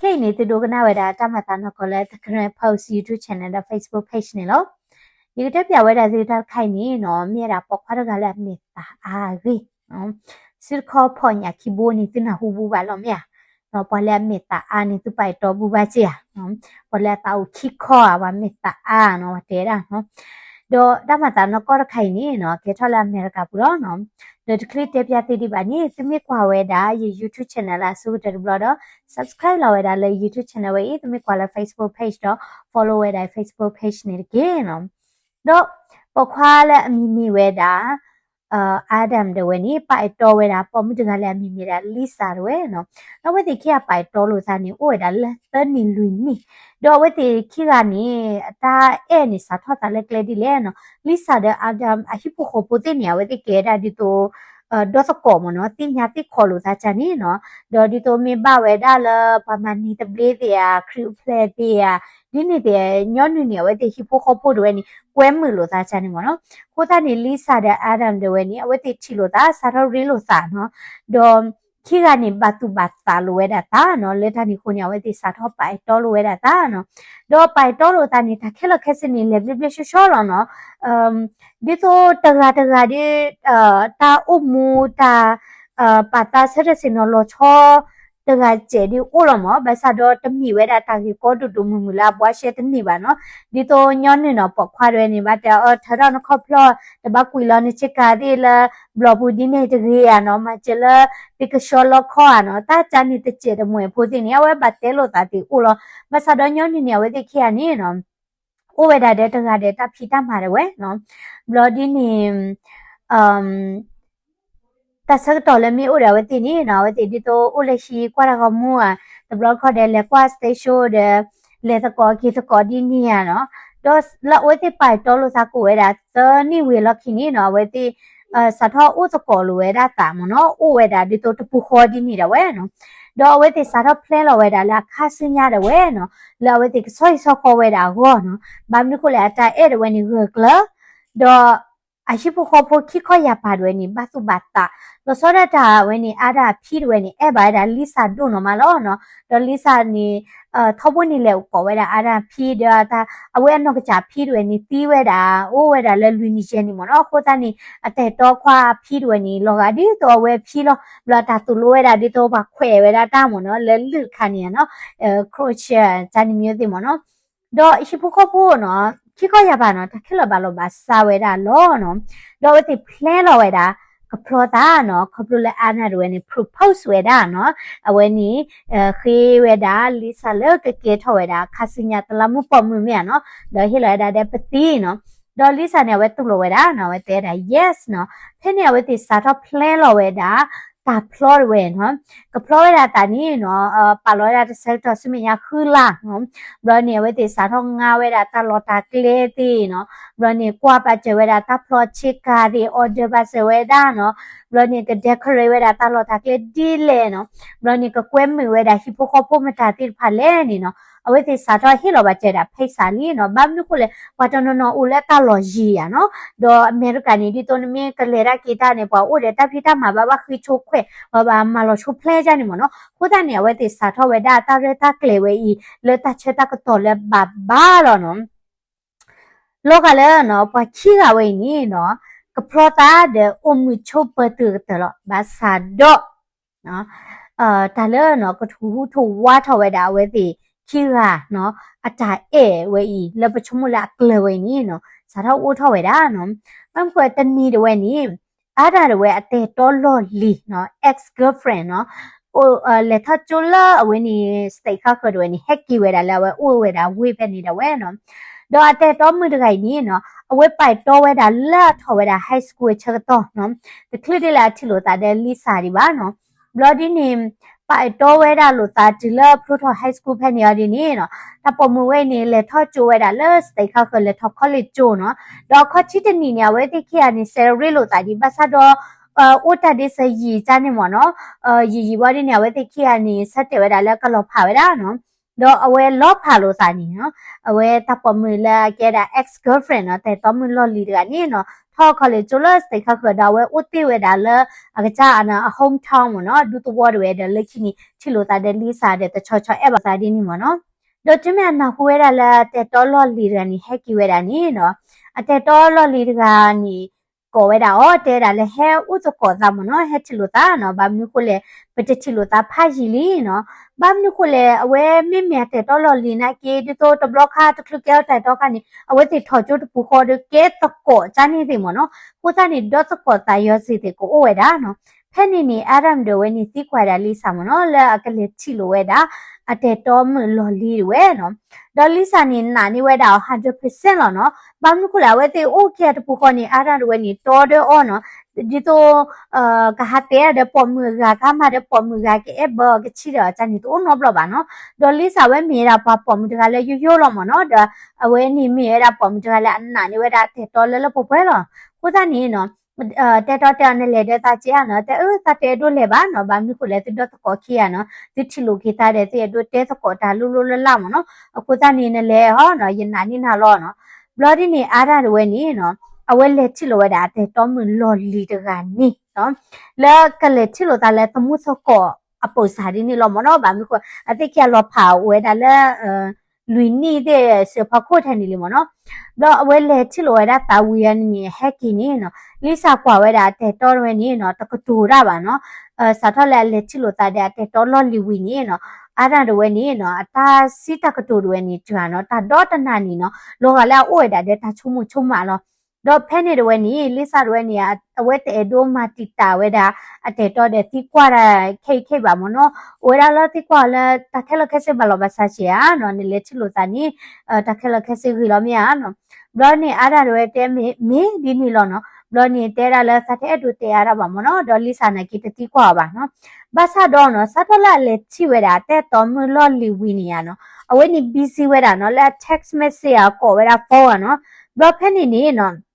ခေနေတူဒိုကနာဝဲတာတမတာနကလည်းတကရ post YouTube channel နဲ့ Facebook page နေလို့ဒီကတက်ပြဝဲတာစီတာခိုင်နေနော်မြေတာပေါခွာရကလည်းမေတာအာဂီနော်စစ်ခေါ်ဖော်ညာခိဘိုနီတင်ဟူဘူးပါလို့မြာနော်ပေါ်လဲမေတာအာနီသူပိုက်တော့ဘူးပါချီနော်ပေါ်လဲတောက်ခိခေါ်ပါမေတာအာနော်တဲတာနော် တော့တမတာနကရခိုင်နေနော်ကေထလာမေရကပူတော့နော် the click တက်ပြတိတိပါနေသမိကွာဝဲတာ YouTube channel လာဆိုတဲ့ဘလော့တော့ subscribe လာဝဲတာလေ YouTube channel ဝဲသမိကွာလာ Facebook page တော့ follow ဝဲတာ Facebook page နေကြနော်တော့ပခွာလဲအမီမီဝဲတာ အာဒမ်တဝဲနီပိုက်တော်ဝဲတာပေါ်မှုတကလည်းမြင်မြတာလီစာတဝဲနော်တော့ဝဲတိခိကပိုက်တော်လို့သာနေအိုဒါလသနီလူနီတော့ဝဲတိခိကနေအတာအဲ့နေစာထောက်တာလက်ကလေးဒီလဲနော်လီစာတဲ့အာဒမ်အဟိပုခိုပိုတေနီယဝဲတိကေဒါဒီတော့ ဒေါ်စကောမနော်တိညာတိခေါ်လို့သာချာနေနော်ဒေါ်ဒီတိုမင်ဘဝဲဒါလပမနီတပလေးတရားခရူဖလေတရားဒီနေ့တည်းညောညနေဝဲတဟီပိုခေါ်ပို့တွေနီကွဲမှုလို့သာချာနေမနော်ကိုသားနေလီစာတဲ့အာဒမ်တွေနီအဝဲတိချီလို့သာစာရရီလို့သာနော်ဒေါ် ခိကနေဘတ်တူဘတ်သာလိုဝဲတာတာနော်လက်ထနီခုညာဝဲတဲ့စာတော့ပိုင်တော်လိုဝဲတာတာနော်တော့ပိုင်တော်လို့တာနေတာခဲလခဲစနေလေပြပြရှောရှောလောနော်အမ်ဒီတော့တဂါတဂါဒီအာတာအုမူတာအာပတာဆရစင်နော်လောချော တကကျဲဒီအိုလမဘဆာတော့တမီဝဲတာတာကြီးကောတူတူမူမူလာဘွားရှဲတနေပါနော်ဒီတော့ညောင်းနေတော့ပခွာရဲနေပါတဲ့အော်ထရနခေါပလတဘကွီလာနေချစ်ကာဒီလာဘလပူဒီနေတကြီးရနော်မချလာဒီကရှောလခေါ်နော်တာချာနေတကျဲတမွေဖိုတင်ရဝဲဘတ်တဲလို့တာတီအိုလဘဆာတော့ညောင်းနေနေဝဲတဲ့ခေရနေနော်အိုဝဲတာတဲ့တကတဲ့တဖီတမှာတယ်ဝဲနော်ဘလဒီနေအမ် တဆက်တော်လည်းမအိုရဝတိနေနော်ဝတိဒီတော့အိုလက်ရှိကွာရကမူอ่ะတဘလခေါ်တယ်လေကွာစတေရှိုတယ်လေတကောကီတကောဒီနီယာနော်တော့လာဝတိပိုက်တော်လို့စားကိုဝဲတာသနီဝေလခိနေနော်ဝတိအစထောဥစကောလိုဝဲတာတာမနော်အိုဝဲတာဒီတော့တပူခေါ်ဒီနေတာဝဲနော်တော့ဝဲတိစားတော့ဖလဲလော်ဝဲတာလာခါစင်းရတယ်ဝဲနော်လာဝဲတိဆွိဆောခေါ်ဝဲတာဟောနော်ဘာမလို့ခုလေအတိုင်အဲ့ဝဲနေရကလာတော့ အရှိဖို့ခေါ်ဖို့ခိခေါ်ရပါတယ်နိဘတ်သူဘတ်တာလောစောရတာဝဲနိအာဒါဖီးဝဲနိအဲ့ဘာဒါလီဆာဒုနော်မလောနော်တော့လီဆာနိအာထောပွနိလေကိုဝဲတာအာဒါဖီးဒါတာအဝဲနော်ကကြဖီးဝဲနိတီးဝဲတာအိုးဝဲတာလဲလူနိရှဲနိမနော်ခိုတာနိအတဲ့တော့ခွာဖီးဝဲနိလောကဒီတော့ဝဲဖီးလောဘလာတာသူလိုဝဲတာဒီတော့ပါခွဲဝဲတာတာမနော်လဲလူခါနိနော်အဲခရိုချာဇာနိမျိုးတိမနော်တော့ရှိဖို့ခေါ်ဖို့နော် ခိခေါ်ရပါနော်တခက်လပါလို့ပါစာဝဲတာလောနော်တော့ဝဲတိ plan လောဝဲတာကပလောတာနော်ကပလလေအနာရဝဲနေ propose ဝဲတာနော်အဝဲနေခေဝဲတာလီဆာလေကကေထောဝဲတာခါစညာတလမှုပေါ်မှုမြနော်တော့ဟိလာတာတဲ့ပတိနော်ဒေါ်လီဆာနေဝဲတုလို့ဝဲတာနော်ဝဲတဲ့တာ yes နော်ဖဲနေဝဲတိစာတော့ plan လောဝဲတာ တာ plot ဝဲနော်က plot ရတာနီနော်အပါလောရတဲ့ဆက်တော့စမရခူလာနော်ဘရနေဝဲတေစာတော့ငါဝဲတာတာလောတာကလေတီနော်ဘရနေကွာပါချဝဲတာတာ plot ချစ်ကာဒီ order ပါစဝဲတာနော်ဘရနေက decorate ဝဲတာတာလောတာကလေဒီလေနော်ဘရနေကကွဲမဝဲတာဟိပိုခေါပိုမတာတိဖာလဲနီနော် အဝဲတေစာတော့ဟိလောပါကျတာဖိတ်စာလီနော်ဘာမလို့ခုလေဘာတနော်နော်ဦးလက်တာလောဂျီရနော်ဒေါ်အမေရိကန်ဒီတိုနမီကလေရာကီတာနေပေါ့ဦးတဲ့တဖိတာမှာဘာဘာခိချိုခွဲဘာဘာမလောချိုဖလဲကြနေမနော်ခိုးတဲ့နေဝဲတေစာတော့ဝဲတာတာရတာကလေဝဲဤလေတာချက်တာကတော့လေဘာဘာလောနော်လောကလည်းနော်ပချီကဝဲနေနော်ကပရတာတဲ့အုံမချိုပတူတလောဘာစာတော့နော်အာတလည်းနော်ကထူထူဝါထဝဲတာဝဲတေ ခိရာနော်အတာအဲဝဲဤလပချမလာကလဝဲနီနော်စာတော့ဦးထောက်ဝဲတာနော်မမ်ခွဲတနီတဝဲနီအားတာတဝဲအတဲတော်လော်လီနော် ex girlfriend နော်ိုလက်ထချူလာအဝင်းနီစတိတ်ခါကရဝင်းနီဟက်ကီဝဲတာလာဝဲအိုဝဲတာဝေးပဲနေတာဝဲနော်တော့အတဲတော်မှုတခိုင်နီနော်အဝဲပိုက်တော်ဝဲတာလာထော်ဝဲတာ high school ချက်တော့နော်ဒီကလစ်လာချီလို့တာတဲ့လီစာဒီပါနော် bloody name ပိုက်တော်ဝဲတာလို့သာဒီလပရိုတို high school ဖက်နေရဒီနေနော်တပေါ်မဝဲနေလေထော့ကျိုးဝဲတာလဲစတိတ်ခါကလေထော့ college ကျိုးနော်တော့ခချီတနီနေဝဲတိခိယနေ celebrate လို့တာဒီဘဆာတော့အာအိုတတဲ့စရီချာနေမနော်အာရီရီဝါဒီနေဝဲတိခိယနေဆက်တယ်ဝဲတာလဲကလောဖာဝဲတာနော် တော့အဝဲလော့ဖာလို့စာနီနော်အဝဲတပ်ပမူလာကဲတာ ex girlfriend နော်တဲ့တော်မူလော်လီတကနီနော်ထောက်ခလေကျလစတေခခဒါဝဲဥတိဝဲဒါလအကကြအနာ home town မနော်ဒူတဝရဝဲတဲ့လက်ချီနီချီလိုတာတဲ့လီစာတဲ့တချောချောအဲ့ပါစာဒီနီမနော်တော့ကျမနာဟွဲရလာတဲ့တော်လော်လီရနီဟက်ကီဝဲတာနီနော်အတဲ့တော်လော်လီတကနီ ကိုဝဲတာဩတဲတာလေဟဲဥစကောသာမနော်ဟက်ချီလိုတာနော်ဘာမျိုးကိုလေပတချီလိုတာဖာကြီးလီနော်ဘာမနခုလေအဝဲမြင့်မြတ်တဲ့တော်တော်လီနာကေဒီတော့တဘလခါတခလကဲတဲ့တော့ကနေအဝဲတိထော်ကျွတ်ပူခေါ်တဲ့ကဲတကောချာနေတယ်မနော်ကိုသားနေဒေါတ်ကောတာယောစီတဲ့ကိုအိုဝဲတာနော်ဖဲနေနေအာရမ်ဒဝဲနေစီခွာတာလီဆာမနော်လဲအကလေးချီလိုဝဲတာ အတဲတော်မလော်လီဝဲနော်ဒေါ်လီဆာနေနာနေဝဲတာ100%လောနော်ဘာမနခုလာဝဲတိအိုကေတပူခေါ်နေအာရမ်ဒဝဲနေတော်တဲ့အော်နော်ဒီတော့အာကဟာတဲ့တဲ့ပေါ်မှုကကမှတဲ့ပေါ်မှုကကဲဘောကချီတော့ချန်ဒီတော့နော်ဘလပါနော်ဒေါ်လီစာဝဲမြေတာပါပေါ်မှုတကလည်းရိုးရိုးလောမနော်ဒါအဝဲနေမြေတာပေါ်မှုတကလည်းအနာနေဝဲတာတဲ့တော်လည်းလပပွဲလောကိုသားနေနော်အဲ တက်တော့တက်နဲ့လေတဲ့တာချီရနော်တဲ့အဲတတဲ့တို့လေပါနော်ဗာမျိုးကိုလည်းတက်တော့ကောခီရနော်ဒီချီလိုခေတာတဲ့တဲ့တို့တဲသကောတာလူလူလလမနော်အခုသားနေနဲ့လေဟောနော်ယနာနေနာလောနော်ဘလော်ဒီနေအားရဝဲနေနော်အဝဲလက်ချစ်လိုရတာတဲ့တော်မလော်လီတကနေနော်လက်ကလက်ချစ်လိုတာလဲသမှုစကောအပုစာဒီနေလောမနော်ဗာမျိုးကိုအတိကျလောဖာဝဲတာလဲလူ နေတဲ့စဖခုထန်နေလေမနော်တော့အဝဲလက်ချစ်လိုရတာတာဝီယန်နေဟက်ကီနေနော်လိစာကွာဝဲတာတဲ့တော်ရနေနော်တကတူရပါနော်အဲစာထလက်လက်ချစ်လိုတာတဲ့တော်လော်လီဝီနေနော်အားရတဲ့ဝဲနေနော်အတာစီတကတူတွေနေကျွမ်းနော်တာတော့တနာနီနော်လောကလာအိုရတာတဲ့တာချုံမချုံမနော် တော့ဖဲနေတော့နီလိစာတော့နီအဝဲတဲ့ဒိုမာတီတာဝဲတာအတဲတော့တဲ့တီကွာရခိခိပါမနော်ဝဲလာလတီကွာလာတခဲလခဲစဘလောဘဆာချီယာနော်နေလက်ချလို့တာနီတခဲလခဲစဂီလောမယာနော်ဘလောနေအားရတော့တဲမေမေဒီနီလောနော်ဘလောနေတဲရလာစတဲ့အတူတဲရပါမနော်ဒေါ်လိစာနကီတတီကွာပါနော်ဘာသာတော့နော်စထလာလက်ချီဝဲတာတဲ့တော်မလော်လီဝီနီယာနော်အဝဲနေ BC ဝဲတာနော်လက် text message ကောဝဲတာဖောနော်ဘလောဖဲနေနေနော်လိစာချီနော်နကိတိနေနော်လောပုကွပုကွရဝဲတိကရတာရဲလိုတာနေ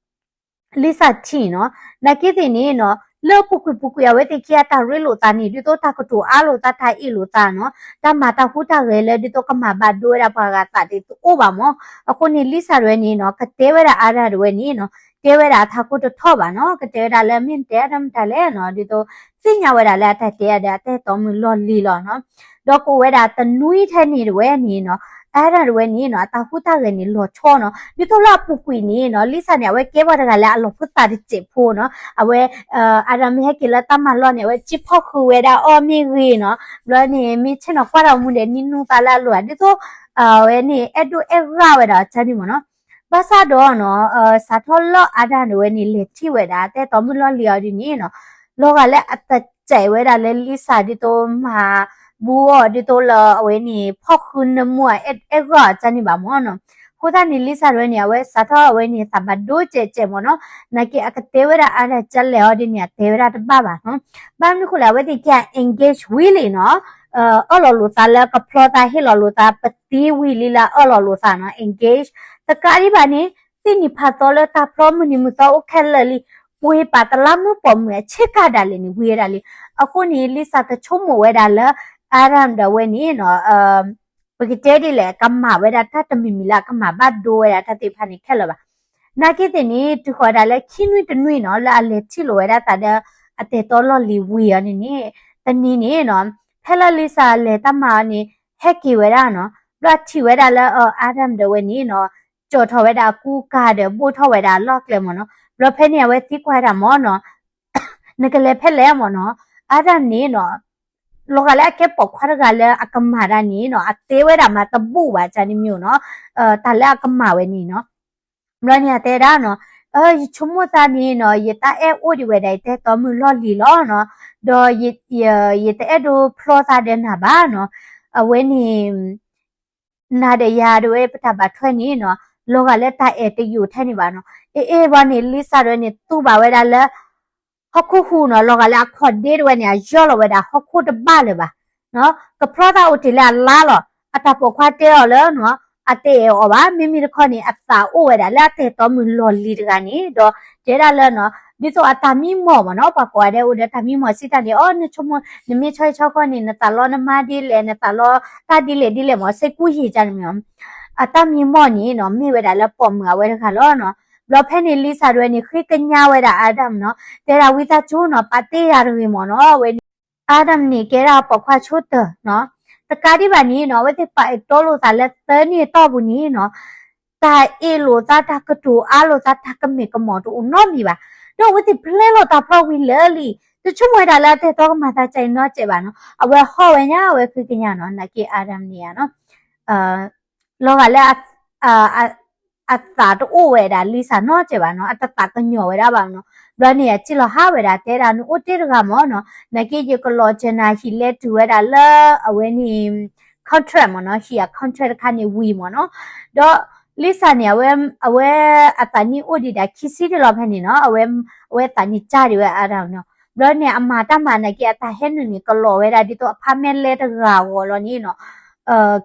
ဒီတော့တာကတူအားလိုတာထိုင်အီလိုတာနော်တမတာဟူတာရဲလေဒီတော့ကမဘာဒိုရပါကတာဒီအိုဘာမောအခုနေလိစာရဲနေနော်ကတဲဝဲတာအားရရဲနေနော်တဲဝဲတာသာကုတထော့ပါနော်ကတဲတာလဲမင်းတဲရမ်တလဲနော်ဒီတော့စညာဝဲတာလဲအတက်တဲရတဲ့အတက်တော်မလော်လီလောနော် တော့ကိုဝဲတာတနွီးထဲနေဝဲနေနော်အဲ့ဒါတွေနေနော်တာခုတာကနေလောချောနော်ဒီတော့လာပူကွီနေနော်လိစာနေဝဲကဲပါတကလည်းအလောဖုတာဒီချေဖို့နော်အဝဲအာရမေကလတမလောနေဝဲချစ်ဖို့ခွေတာအော်မီဝီနော်လောနေမီချနော်ကွာတော်မူနေနင်းနူတာလာလောဒီတော့အဝဲနေအဲ့ဒိုအဲ့ရဝဲတာချာဒီမနော်ဘာသာတော့နော်အစာထောလောအာဒန်ဝဲနေလေချိဝဲတာတဲ့တော်မူလောလျော်ဒီနေနော်လောကလည်းအသက် ကျဲဝဲတာလေလိစာဒီတော့မှာဘူအော်ဒီတိုလာအဝဲနေဖောက်ခုနမွအဲ့အဲ့ကချန်နေပါမောနော်ခိုးတာနေလိစာရဲနေဝဲစာထောအဝဲနေသဘဒိုကျဲကျဲမောနော်နကေအကတေဝရအားချက်လေဟောဒီနေတေဝရတပပါနော်ဘာမခုလာဝဲတိကျ engage really နော်အော်လောလိုတာလကပလောတာဟီလောလိုတာပတိဝီလီလာအော်လောလိုတာနော် engage တကာရီပါနေစိနိဖတ်တော်လတာပရမနီမတော့ခဲလလီ ဝေးပါတလာမပေါ်မြချစ်ခတာလေနေဝေးရလေအခုနေလိစာတချုံမဝဲတာလားအာရမ်ဒဝဲနီနော်အမ်ပကတဲဒီလေကမ္မဝဲတာတတ်မီမီလာကမ္မဘတ်ဒိုဝဲတာတတိဖာနေခက်လပါနာကိတဲ့နီတခေါ်တာလေခင်းဝိတနွိနော်လာလေချီလိုဝဲတာတတဲ့အတေတော်လော်လီဝီရနေနေတနီနေနော်ဖဲလလီစာလေတမနီဟက်ကီဝဲတာနော်ဘလတ်ချီဝဲတာလေအာရမ်ဒဝဲနီနော်ကြော်ထော်ဝဲတာကူကားတယ်ပို့ထော်ဝဲတာလော့ကလေမနော် ဘလဖဲနေဝဲတိခွာတာမောနော်နကလေဖဲလဲမနော်အာရမ်နေနော်လောကလည်းအကဲပေါခွာကလည်းအကမာရနီနော်အသေးဝဲတာမှာတပုပါချာနေမျိုးနော်အဲတလည်းအကမာဝဲနီနော်မရနီတဲ့တာနော်အဲချုံမတာနီနော်ယတာအဲအိုဒီဝဲတဲ့တဲ့တော်မလော်လီလောနော်ဒေါ်ယယတဲ့ဒိုဖလောတာတဲ့နာပါနော်အဝဲနီနာတဲ့ရာတွေပထပါထွက်နေနော် လောကလည်းတာအဲတယူထဲနေပါနော်အေးအေးဘာနေလိစာတွေနေသူ့ပါဝဲတာလည်းဟခုခုနော်လောကလာခေါ်ဒေးရဝနေရောလောဝဒါဟခုတပါလေပါနော်ကပရတာဥတီလာလာလောအတပခွာတဲရောလေနော်အတေဩဘာမိမိခေါနေအသာအိုဝဒါလာတေတော်မူလော်လီတကနေတော့ကျဲရလဲနော်ဒီတော့အတာမီမော်မနော်ပကွာတဲ့ဦးတဲ့တာမီမော်စစ်တာဒီအော်နေချမနမေချွိုချောကောနေနတလောနမဒီလေနတလောတာဒီလေဒီလေမောစေကူဟီကြတယ်မြော အတာမီမော်နီနော်မိဝဲတာလပုံငါဝဲခါလောနော်ဘလဖဲနေလီစာရွဲနေခိကညာဝဲတာအာဒမ်နော်တေရာဝီတာချိုးနော်ပတေရရီမော်နော်ဝဲအာဒမ်နေကဲရာပခွာချိုးတနော်တကားဒီပါနီနော်ဝဲတေပါတော်လို့တာလက်သနီတော့ဘူးနီနော်တာအေလိုတာတာကတူအားလိုတာတာကမေကမောတူနော်မီပါတော့ဝဲတေဖလဲလို့တာဖောက်ဝီလဲလီတချို့မွေတာလက်တဲ့တော့မှသာချိန်တော့ကျေပါနော်အဝဲဟောဝဲညာဝဲခိကညာနော်နကေအာဒမ်နေရနော်အာ လောကလည်းအာအတာတိုးဝဲတာလီစာနော်ကျေပါနော်အတတာကညော်ဝဲတာပါနော်ဘရနေချီလဟာဝဲတာတဲတာနုတေတကမောနော်နကေယကလောချနာဟီလက်တူဝဲတာလာအဝဲနီ contract မနော်ဟီယာ contract ခါနေဝီမနော်တော့လိစာနေအဝဲအဝဲအတနီအိုဒီတာခီစီတလောဖက်နေနော်အဝဲအဝဲတနီကြရဝဲအားတော့နော်ဘရနေအမာတမနကေအတဟဲနုနီကလောဝဲတာဒီတော့အဖမဲလဲတကာဝလောနီနော်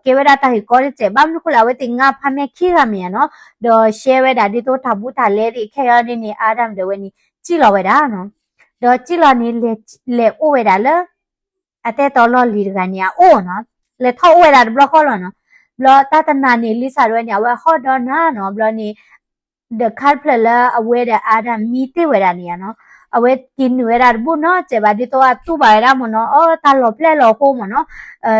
keweda ta hi kore che bam lu kula weti nga phame khi ga mi no do shewe da di to thabu ta le ri khe ya ni ni adam de weni chi lo we da no do chi lo ni le le o we da le ate to lo li ga ni a o no le tho we da blo ko lo no blo ta ta na ni li sa ro ni a we ho do na no blo ni the card pla la awe da adam mi te we da ni a no အဝဲกินဝဲတာဘူးเนาะเจ็บပါဒီတော့သူ့ပါရမနော်အော်တာလော်ဖလက်လော်ဖို့မနော်အဲ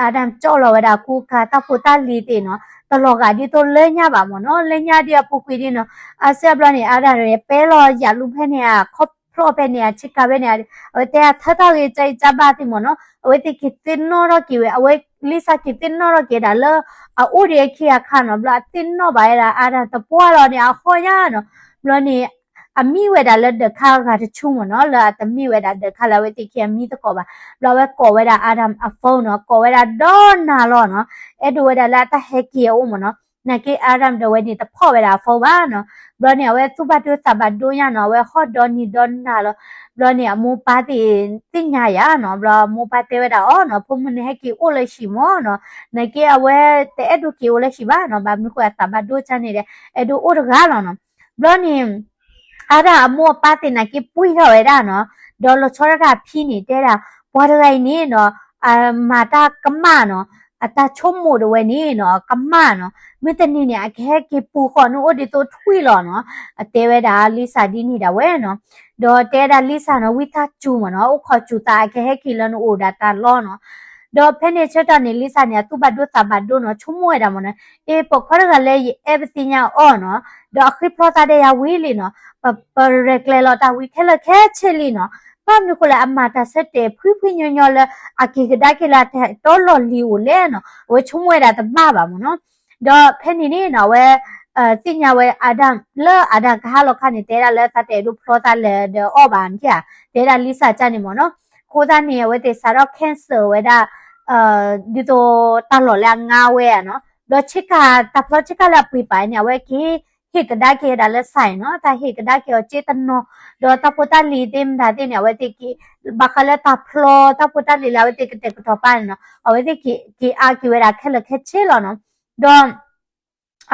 အာဒမ်ကြော်လောဝဒါကူခါတပူတလီတေနော်တလောကဒီတော့လဲညပါမနော်လဲညဒီပူကွေဒီနော်အဆက်ဘလနေအာဒါရပဲလောရလူဖဲနေခေါပဖလောပဲနေချစ်ကပဲနေအဝတဲထထရေကြိုက်ကြပါတိမနော်အဝဲတိကိတင်နော်ရကိဝဲအဝဲလီစာကိတင်နော်ရကေဒါလအိုရီခိယခါနော်ဘလာတင်နော်ဘာရအာဒါတပွားလောနေအခေါ်ရနော်ဘလနေ အမိဝဲတာလက်တခါကတချုံမနော်လာတမိဝဲတာတခါလာဝဲတိခမိတကောပါလာဝဲကောဝဲတာအာဒမ်အဖုန်းနော်ကောဝဲတာဒေါ်နာလောနော်အဲ့ဒဝဲတာလာတဟက်ကီအိုမနော်နကေအာဒမ်ဒဝဲနေတဖော့ဝဲတာဖော်ပါနော်ဘလနေဝဲသူဘတ်တူစဘတ်ဒိုရနော်ဝဲဟော့ဒေါ်နီဒေါ်နာလောဘလနေအမူပါတီတင်ညာရနော်ဘလမူပါတေဝဲတာအော်နော်ဖုန်မနေဟက်ကီအိုလက်ရှိမောနော်နကေအဝဲတဲ့အဲ့ဒူကီအိုလက်ရှိပါနော်ဘာမကွာစဘတ်ဒိုချနေတယ်အဲ့ဒူအိုရဂါလောနော်ဘလနေ အဲ့ဒါအမောပါတင်နာကိပွိဟောရတာနော်ဒေါ်လချောရတာဖြီးနေတဲ့တာဘွားရိုင်းနေနော်အမာတာကမနော်အတာချုံမို့တော့နေနော်ကမနော်မတနေနေအခဲကေပူခေါ်နော်ဒီတော့ထွေးလောနော်အတဲဝဲတာလီစာဒီနေတာဝဲနော်ဒေါ်တဲတာလီစာနော်ဝိသချူမနော်ဥခေါ်ချူတာအခဲကီလနော်အိုဒါတာလောနော် ဒေါ်ဖဲနေချက်တာနေလိစာနေသူ့ဘတ်ဒုသဘတ်ဒုနော်ချုံမွဲတာမနော်အေးပခေါ်ရကလည်းအဲပစီညာအော်နော်ဒေါ်ခရစ်ပလောတာတဲ့ရဝီလီနော်ပရကလေလတာဝီခဲလခဲချီလီနော်ပမ်နခုလာအမတာဆက်တဲ့ဖွိဖွိညညလအကိကဒါကလာတဲ့တော်လော်လီကိုလဲနော်ဝဲချုံမွဲတာတမပါမနော်ဒေါ်ဖဲနေနေနော်ဝဲအဲစညာဝဲအာဒမ်လဲအာဒမ်ကဟာလောခနဲ့တဲရလဲသတဲ့လူဖလောတာလဲအော်ဘန်ပြတဲရလီစာချနေမနော်ကိုသားနေဝဲတဲ့စာတော့ကန်ဆာဝဲတာ အာဒီတော့တလော်လာငါဝဲอ่ะเนาะလောချစ်ကတပ်လောချစ်ကလာပြပိုင်နေဝဲကီဟေကဒါကေဒါလဆိုင်เนาะတာဟေကဒါကေအစေတနောဒေါ်တပူတာလီဒင်းဒါဒင်းဝဲတိကီဘခလတပ်လောတပူတာလီလာဝဲတိကတေကထောပိုင်เนาะအဝဲတိကီကီအာကီဝဲရာခဲလခဲချေလောเนาะဒေါ်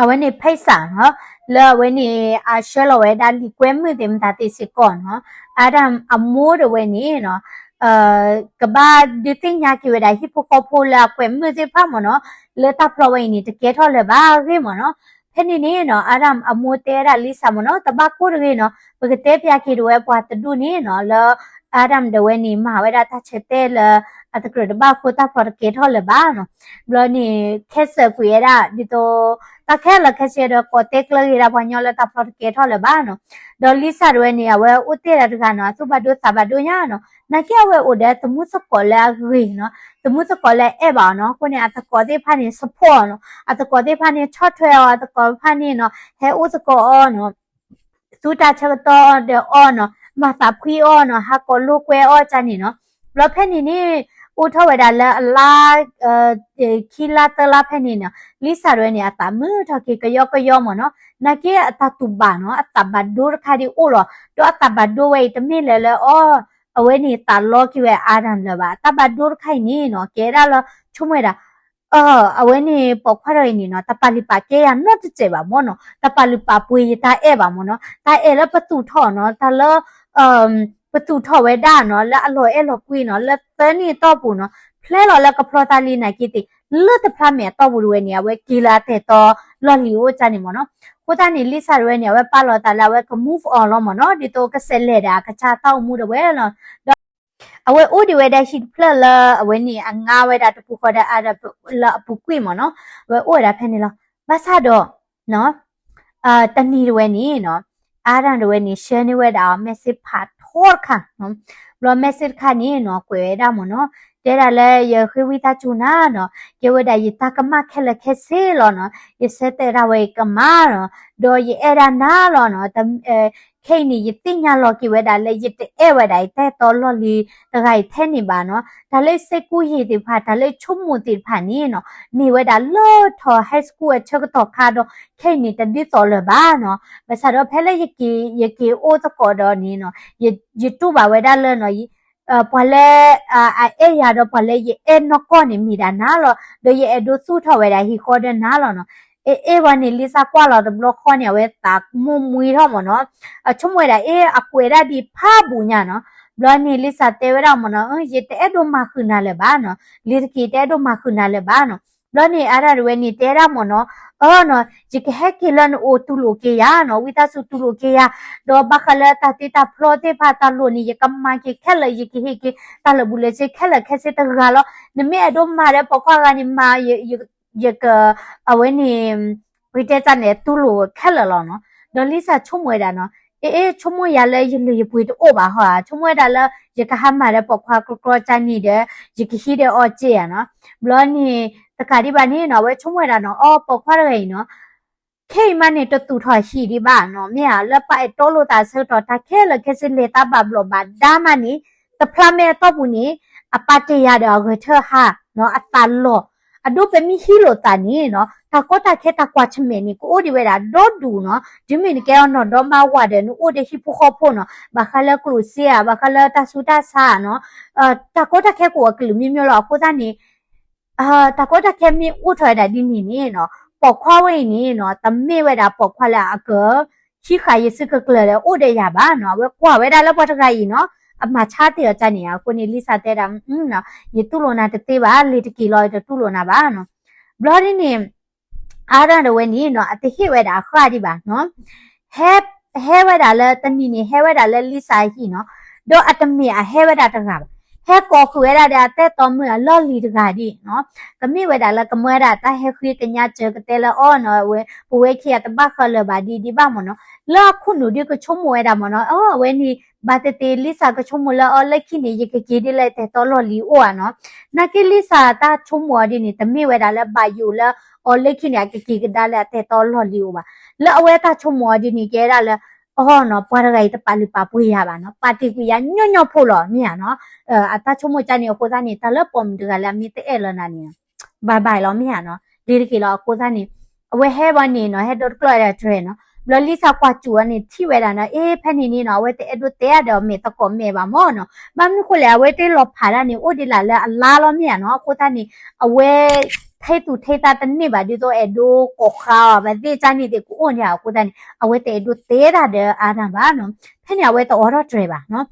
အဝဲနေဖိတ်ဆာเนาะလောဝဲနေအရှဲလောဝဲဒါလီကွဲမှုဒင်းဒါတိစီကောเนาะအာဒမ်အမိုးဝဲနေเนาะ uh kaba do think nya ki weda hippo popo la kwe mu je pha mo no le ta prowe ni te ke tho le ba ge mo no ဖနေနေနော်အာရမ်အမိုတဲရလိဆာမနော်တဘကိုရေနော်ဘဂတဲပြကီရွယ်ပွားတဒုနေနော်လအာရမ်ဒဝဲနီမဝဲတာတချက်တဲလအတကရတဘကိုတာပရကေထောလဘာနော်ဘလနီခက်ဆကွေရာဒီတော့တခဲလခက်ဆရကိုတဲကလရာဘညောလတာပရကေထောလဘာနော်ဒေါ်လိဆာရွယ်နီဝဲဥတဲရတကနော်သူဘဒုသဘဒုညာနော် နကဝဲဥဒဲတမှုစကောလာရီနော်တမှုစကောလာအဲပါနော်ကိုနေအတကောတဲ့ဖာနေ support နော်အတကောတဲ့ဖာနေချော့ထွဲအတကောဖာနေနော်ဟဲဥစကောအောနော်သူတာချက်တော့တဲ့အောနော်မတာခွီအောနော်ဟာကောလူကွဲအောချာနေနော်ဘလဖဲနေနေဦးထဝဲတာလာလာအဲခီလာတလာဖဲနေနော်လိစာရဲနေအတမထကေကယောကယောမနော်နကေအတတူဘာနော်အတဘဒိုခါဒီအိုလောတော့အတဘဒိုဝဲတမေလဲလဲအော် အဝဲနေတာလောကိဝဲအာရမ်လဘာတဘဒိုခိုင်နေနော်ကဲရလောချုံမွေတာ uh aweni pokharo ni no tapali pa ke ya not che ba mo no tapali pa pwe ta e ba mo no ta e la patu tho no ta lo um ပတူထော်ဝဲဒါနော်လက်အလော်အဲ့လော်ကွေးနော်လက်သန်းနီတော့ပူနော်ဖလဲလော်လက်ကပလောတာလီနိုင်ကိတိလွတ်တဖလာမဲတော့ဘူးဝဲနေဝဲကီလာတဲ့တော့လော်လီကိုချနေမနော် ကိုတန်နီလိဆာရဲနေဝဲပါလော်တာလာဝဲက move on လောမနော်ဒီတော့ကဆက်လက်တာကချာတော့မှုတော့ဝဲနော်အဝဲအိုဒီဝဲဒါရှိဖလလာအဝဲနေအငါဝဲဒါတပူခေါ်တဲ့အာလာပူကွေးမနော်ဝဲအိုဒါဖဲနေလောဘာသာတော့နော်အာတနီဝဲနေနော်အာရန်ဝဲနေရှယ်နေဝဲဒါ message ဖတ်ခေါ်ခါနော်ဘလ message ခါနေနော်ကွယ်ဒါမနော် တဲရလဲရခွေဝီတာချူနာနော်ကေဝဒယတာကမခက်လက်ခက်စေလောနော်ယစတဲ့ရဝေကမာနော်ဒေါ်ယအရနာလောနော်တခိနေယတိညာလောကိဝဒလဲယတဲ့အဲဝဒိုင်တဲ့တော်လောလီတခိုင်ထဲနေပါနော်ဒါလေးစကူဟီတိဖာဒါလေးချုံမူတိဖာနေနော်နေဝဒလောထော် high school အချက်တော့ခါတော့ခိနေတဒီတော်လပါနော်ဘဆာတော့ဖဲလဲယကီယကီအိုတကောတော့နေနော်ယယတူပါဝဒလဲနော် ပွာလဲအဲရတော့ပွာလဲအဲနကောနေမိတာနားလောဒရအဒုစုထော်ဝဲတာဟီခေါ်တဲ့နားလောနော်အေးအေးဝနေလီစာကွာလော်ဘလော့ခေါနေဝဲတာမမွေတော့မနော်အချုံဝဲတာအေးအကွေရဒီဖာဘူးညာနော်ဘလော့နေလီစာတဲဝဲတော့မနော်ရေတဲတော့မခုနာလဲပါနော်လီကီတဲတော့မခုနာလဲပါနော် ဘလော့နေအားရဝဲနေတဲရမနော်အော်နော်ဒီကဟက်ကလန်အိုတူလိုကေယာနော်ဝိတာစုတူလိုကေယာတော့ဘခလာတတိတာဖလိုတေဖာတလိုနီယကမကေခက်လေယကဟေကေတလဘူးလေစေခက်လေခက်စေတဂါလောနမေအဒိုမာရပခွာကနီမာယယကအဝဲနေဝိတဲတနဲ့တူလိုခက်လလောနော်ဒေါ်လီစာချုံမွေတာနော်အေးအေးချုံမွေရလဲရလေပွေတိုးပါဟာချုံမွေတာလဲယကဟာမာရပခွာကကချာနီတဲ့ယကဟီတဲ့အော်ချေရနော်ဘလောနီ တခါဒီပါနေနော်ဝဲချုံမွေတာနော်အော်ပခွာရရင်နော်ခေမနဲ့တတူထော်ရှိဒီပါနော်မြာလက်ပိုက်တိုးလို့တာဆောတော့တခဲလခဲစလေတာဘဘလဘာဒါမနီတဖလာမဲတော့ဘူးနီအပတရတော့ခထဟာနော်အတလောအဒိုပမီဟီလိုတာနီနော်တာကောတာခဲတာကွာချမေနီကိုအိုဒီဝဲတာဒေါ်ဒူနော်ဒီမီနီကဲနော်ဒေါ်မဝါတဲ့နိုအိုဒဟီဖူခေါဖို့နော်ဘာခလာကလူစီယာဘာခလာတာဆူတာဆာနော်အာတာကောတာခဲကိုကလူမျိုးမျိုးလောက်ကိုသားနီ အာတာကောတာခဲမီဥထွဲတာဒီနီနီနော်ပေါခွာဝဲနီနော်တမေဝဲတာပေါခွာလာအကောရှိခါရစကကလရအိုတဲ့ရပါနော်ဝဲကွာဝဲတာလောက်ပတ်တခါကြီးနော်အမချာတဲ့ကြနေရကိုနေလိစာတဲ့တာဟင်းနော်ယတူလိုနာတေးပါလေတကီလောတူလိုနာပါနော်ဘလော်ဒီနေအားရတဲ့ဝဲနေနော်အတဟိဝဲတာခါဒီပါနော်ဟဲဟဲဝဲတာလဲတနီနေဟဲဝဲတာလဲလိစာဟိနော်တော့အတမေအဟဲဝဲတာတခါပါ ဟဲကောခွေရတဲ့တဲ့တော်မလော်လီတကာဒီနော်ကမိဝဲတာလကမွဲတာတဟဲခွေကညာချကတဲလောအော်နော်ဝဲပဝဲခိယတဘခလဘာဒီဒီပါမနော်လာခုနုဒီကချုံမွဲတာမနော်အော်ဝဲနီဘာတတေလီစာကချုံမလာအော်လက်ခိနေရကကေဒီလိုက်တဲ့တော်လော်လီအိုอ่ะနော်နကလီစာတာချုံမွာဒီနေတမိဝဲတာလဘာယူလာအော်လက်ခိနေကကေကဒါလက်တဲ့တော်လော်လီအိုပါလာအဝဲတာချုံမွာဒီနေကဲတာလဲ အော်နော်ပွားရဂိတပါလိပါပွေးရပါနော်ပါတီကွေရညွညွဖို့လောမြာနော်အဲအတချုံမကြနေကိုစားနေတာလပုံတကလည်းမြစ်တဲ့လနာနေဘိုင်ဘိုင်လောမြာနော်ဒီဒီကီလောကိုစားနေအဝဲဟဲဘာနေနော်ဟဲဒေါတ်ကလော်ရထရနော်ဘလလီစာကွာချူအနေထိဝဲတာနော်အေးဖက်နေနေနော်ဝဲတဲ့အဲ့တို့တဲ့တော့မေတကောမေပါမောနော်မမ်ခုလေအဝဲတဲ့လောဖာရနေအိုဒီလာလာအလားလောမြာနော်ကိုသားနေအဝဲ ထိုက်သူထိုက်တာတနေ့ပါဒီတော့အဒိုကိုခါဗတိချာနေတဲ့ကိုအွန်ရကိုတန်အဝဲတဲ့ဒိုတဲတာတဲ့အာရံပါနော်ဖက်နေအဝဲတော့အော်ရဒရပါနော်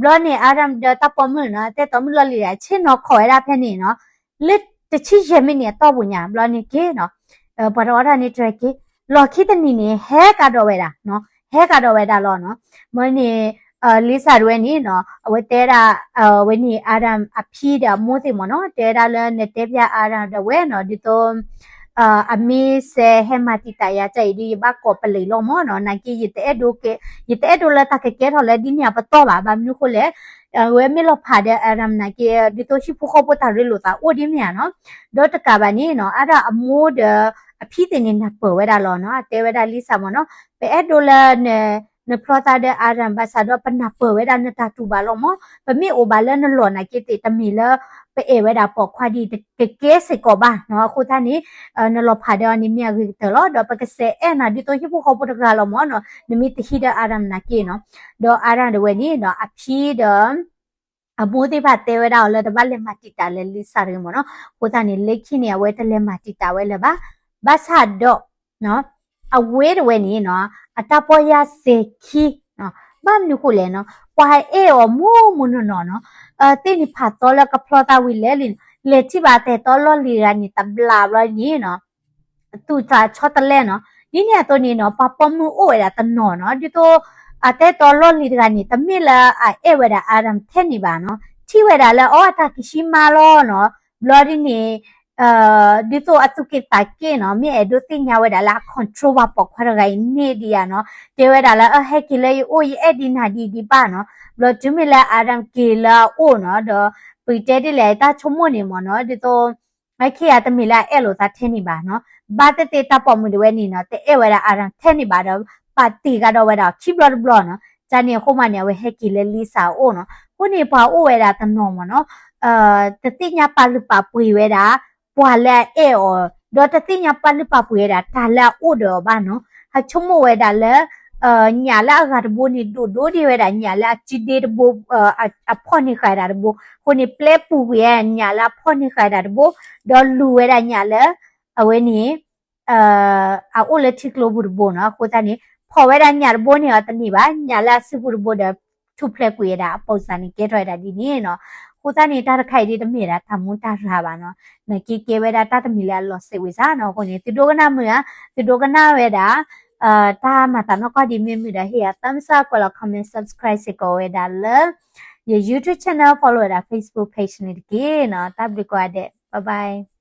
ဘလောနေအာရံတဲ့တပ်ပေါ်မနော်တဲ့တော်မလလီရချင်းတော့ခေါ်ရဖက်နေနော်လက်တချီရမင်းနေတော့ဘူးညာဘလောနေကေနော်ဘတော်ရနေထရကေလော်ခိတနီနေဟဲကတော့ဝဲတာနော်ဟဲကတော့ဝဲတာလောနော်မနေ အလီစာရွေးနေနော်အဝဲတဲတာအဝဲနေအာရမ်အဖြီးတာမိုးသိမနော်တဲတာလဲနဲ့တဲပြအာရမ်တဝဲနော်ဒီတော့အာအမီဆေဟမတီတယာချိဒီဘကောပလီလောမောနော်နကီယတဲဒိုကေယတဲဒိုလာတကကေထော်လဲဒီညာပတော့ပါဘာမျိုးခိုလဲဝဲမီလောဖာတဲ့အရမ်နကေဒီတော့ရှိဖို့ခပတာရလို့တာအိုဒီမြာနော်ဒေါ်တကဘာနေနော်အဲ့ဒါအမိုးတဲ့အဖြစ်တင်နေပဝဲတာလောနော်တဲဝဲတာလိစာမနော်ပဲအဲ့ဒိုလာနဲ့ နပရတာတဲ့အာရမ်ဘာသာတော့ပနာပဝဲတာနတာတူပါလောမပမေအိုဘာလနလောနာကေတေတမီလာပဲအေဝဲတာပေါ်ခွာဒီကကေစကောပါနော်ခုသားနေနလောဖာဒောနိမြဂီတလောတော့ပကစေအဲနာဒီတော့ဟိဖို့ခပတကလောမနော်နမီတဟိဒအာရမ်နာကေနော်တော့အာရမ်ဒဝဲနေနော်အဖြီတော့အမိုးသေးပါတဲဝဲတာကိုလည်းတပတ်လက်မတိတာလဲလိစာရမနော်ကိုသားနေလက်ခိနေဝဲတလဲမတိတာဝဲလဲပါဘတ်ဆာတော့နော်အဝဲတဝဲနေနော် အတပေါ်ရစေခီနော်ဘာမလို့ခုလဲနော်ပွာအေောမိုးမနနော်နော်အဲတင်းဒီဖတ်တော့လကဖလောတာဝီလဲလင်လေချိပါတဲ့တော့လော်လီရနီတဘလာဘလာနီနော်သူသာချော့တလဲနော်ဒီနေတော့နေနော်ပပမှုအိုရတာနော်နော်ဒီတော့အတဲ့တော်လော်လီရနီတမီလာအဲဝဲတာအာရမ်ထဲနေပါနော်ချိဝဲတာလဲအော်အတာကရှိမာလောနော်ဘလော်ဒီနေ အာဒီတော့အတုကိတာကေနော်မြေဒုတိညာဝဲတာလာ control ပါပေါ့ခွာရိုင်းနေဒီယာနော်တေဝဲတာလာအဟက်ကလေးအိုးရဲ့ဒီနာဒီဒီပါနော်ဘလော်ဂျူမီလာအာရမ်ကေလာအိုနော်တော့ပီတဲဒီလေတာချုံမနေမနော်ဒီတော့မိုက်ခေရတမီလာအဲ့လိုသာထင်းနေပါနော်ဘာတတေတာပေါ်မှုတွေနေနော်တဲ့အဲ့ဝဲတာအာရမ်ထဲနေပါတော့ပါတီကတော့ဝဲတာခိဘလော့ဘလော့နော်ဂျာနေခုမနေဝဲဟက်ကီလေလီစာအိုနော်ခုနေပါအိုဝဲတာတနော်မနော်အာတတိညာပါလူပါပွေဝဲတာပွာလဲအဲ့ော်တော့တတိညာပါလူပါပွေတာတာ လာအိုတော့ဘာနော်ဟာချုံမဝဲတာလဲအာညာလာဂါတဘိုနီဒိုဒိုဒီဝဲတာညာလာချီဒေတဘိုအဖော်နေခိုင်တာတဘိုခုနေပလက်ပူရဲ့ညာလာဖော်နေခိုင်တာတဘိုတော့လူဝဲတာညာလဲအဝဲနေအာအိုလ က်ချီကလိုဘူးဘိုနော်ကိုတနေဖော်ဝဲတာညာဘိုနေတော့တနေပါညာလာစဘူးဘိုတဲ့ထုဖလက်ကွေတာပုံစံနေကဲထွက်တာဒီနေနော်ကိုတနေတာတခိုင်ဒီတမေတာတမွန်တာရာပါနော်နကီကေဝဲတာတတမီလာလောစေဝေစားနော်ကိုနေတီတိုကနာမရတီတိုကနာဝဲတာအာတာမတာနော်ကဒီမေမီဒါဟေး thumbs up ကို comment subscribe စကိုဝဲတာလေ your YouTube channel follow တာ Facebook page နေတကေနော်တပ်ပြီးကွာတဲ့ bye bye